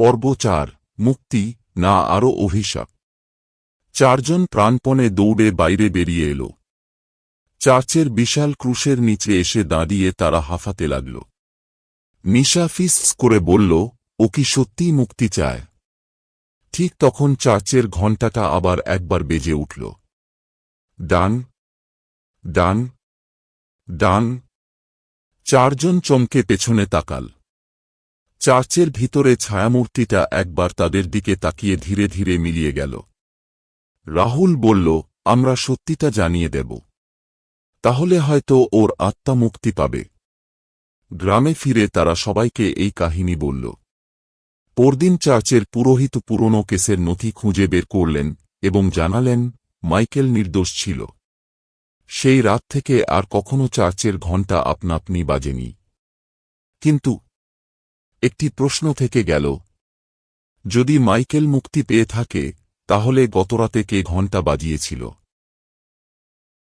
পর্ব চার মুক্তি, না আরও অভিশাপ। চারজন প্রাণপণে দৌড়ে বাইরে বেরিয়ে এল। চার্চের বিশাল ক্রুশের নিচে এসে দাঁড়িয়ে তারা হাফাতে লাগল। নিশা করে বলল, ও কি সত্যিই মুক্তি চায়? ঠিক তখন চার্চের ঘণ্টাটা আবার একবার বেজে উঠল। ডান ডান ডান। চারজন চমকে পেছনে তাকাল। চার্চের ভিতরে ছায়ামূর্তিটা একবার তাদের দিকে তাকিয়ে ধীরে ধীরে মিলিয়ে গেল। রাহুল বলল, আমরা সত্যিটা জানিয়ে দেব। তাহলে হয়তো ওর আত্মা মুক্তি পাবে। গ্রামে ফিরে তারা সবাইকে এই কাহিনী বলল। পরদিন চার্চের পুরোহিত পুরনো কেসের নথি খুঁজে বের করলেন এবং জানালেন, মাইকেল নির্দোষ ছিল। সেই রাত থেকে আর কখনো চার্চের ঘণ্টা আপনাপনি বাজেনি। কিন্তু একটি প্রশ্ন থেকে গেল। যদি মাইকেল মুক্তি পেয়ে থাকে তাহলে গতরাতে কে ঘণ্টা বাজিয়েছিল?